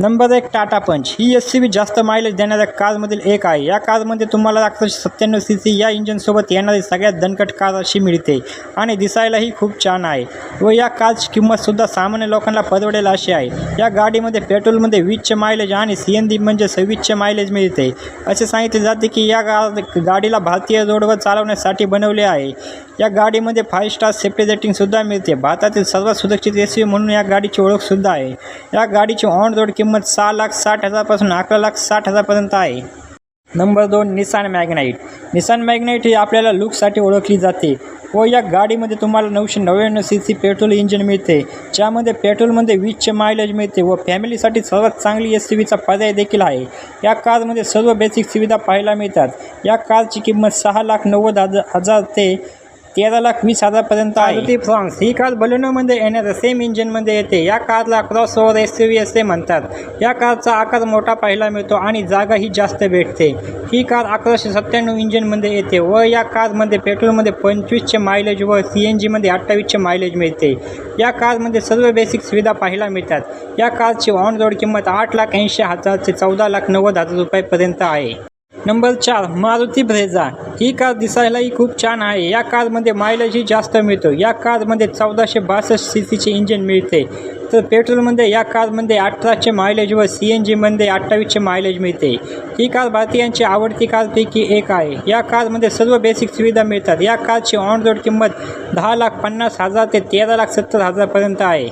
Number एक टाटा पंच. ही S C B जास्त मायलेज देणाऱ्या कारमधील एक आहे. या कारमध्ये तुम्हाला अकराशे सत्त्याण्णव सी सी या इंजिनसोबत येणारी सगळ्यात दणकट कार अशी मिळते. आणि दिसायलाही खूप छान आहे. व या कारची किंमतसुद्धा सामान्य लोकांना परवडेल अशी आहे. या गाडीमध्ये पेट्रोलमध्ये वीसचे मायलेज आणि सी एन डी म्हणजे सव्वीसचे मायलेज मिळते. असे सांगितले जाते की या गा गाडीला भारतीय रोडवर चालवण्यासाठी बनवले आहे. या गाडीमध्ये फाईव्ह स्टार सेफ्टी रेटिंगसुद्धा मिळते. भारतातील सर्वात सुरक्षित एस म्हणून या गाडीची ओळखसुद्धा आहे. या गाडीची ऑन रोड किंमत किंमत सहा लाख साठ हजारपासून अकरा लाख साठ हजारपर्यंत आहे. नंबर दोन निसान मॅग्नाईट निसान मॅग्नाईट ही आपल्याला लुकसाठी ओळखली जाते. व या गाडीमध्ये तुम्हाला नऊशे नव्याण्णव सी सी पेट्रोल इंजिन मिळते. ज्यामध्ये पेट्रोलमध्ये वीसचे मायलेज मिळते व फॅमिलीसाठी सर्वात चांगली एस सी पर्याय देखील आहे. या कारमध्ये सर्व बेसिक सुविधा पाहायला मिळतात. या कारची किंमत सहा लाख नव्वद हजार हजार ते तेरा लाख वीस हजारपर्यंत आहे. ती फ्रॉन्स ही कार बलेनोमध्ये येणाऱ्या सेम इंजिनमध्ये येते. या कारला cross over S U V असे म्हणतात. या कारचा आकार मोठा पाहायला मिळतो आणि जागाही जास्त भेटते. ही कार अकराशे सत्त्याण्णव इंजिनमध्ये येते व या कारमध्ये पेट्रोलमध्ये पंचवीसचे मायलेज व सी एन जीमध्ये अठ्ठावीसचे मायलेज मिळते. या कारमध्ये सर्व बेसिक सुविधा पाहायला मिळतात. या कारची ऑन रोड किंमत आठ लाख ऐंशी हजार ते चौदा लाख नव्वद हजार रुपयापर्यंत आहे. नंबर चार मारुती ब्रेझा. ही कार दिसायलाही खूप छान आहे. या कारमध्ये मायलेजही जास्त मिळतो. या कारमध्ये चौदाशे बासष्ट सी सीचे इंजिन मिळते. तर पेट्रोलमध्ये या कारमध्ये अठराचे मायलेज व सी एन जीमध्ये अठ्ठावीसचे मायलेज मिळते. ही कार भारतीयांची आवडती कारपैकी एक आहे. या कारमध्ये सर्व बेसिक सुविधा मिळतात. या कारची ऑन रोड किंमत दहा लाख पन्नास हजार ते तेरा लाख सत्तर हजारपर्यंत आहे.